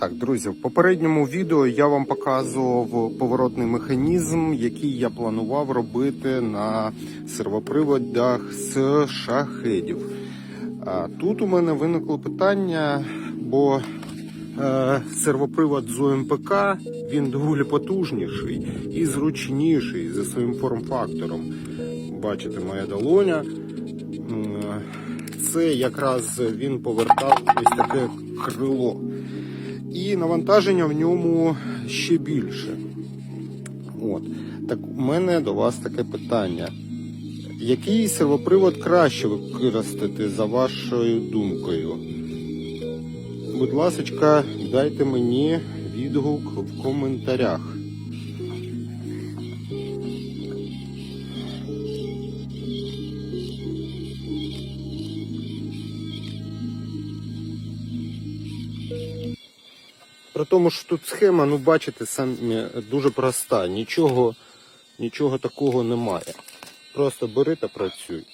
Так, друзі, в попередньому відео я вам показував поворотний механізм, який я планував робити на сервоприводах з шахедів. Тут у мене виникло питання, бо е, сервопривод з ОМПК він доволі потужніший і зручніший за своїм форм-фактором. Бачите, моя долоня. Це якраз він повертав ось таке крило. І навантаження в ньому ще більше. От. Так у мене до вас таке питання. Який сервопривод краще використати за вашою думкою? Будь ласка, дайте мені відгук в коментарях. При тому, що тут схема, ну бачите, самі дуже проста. Нічого, нічого такого немає. Просто бери та працюй.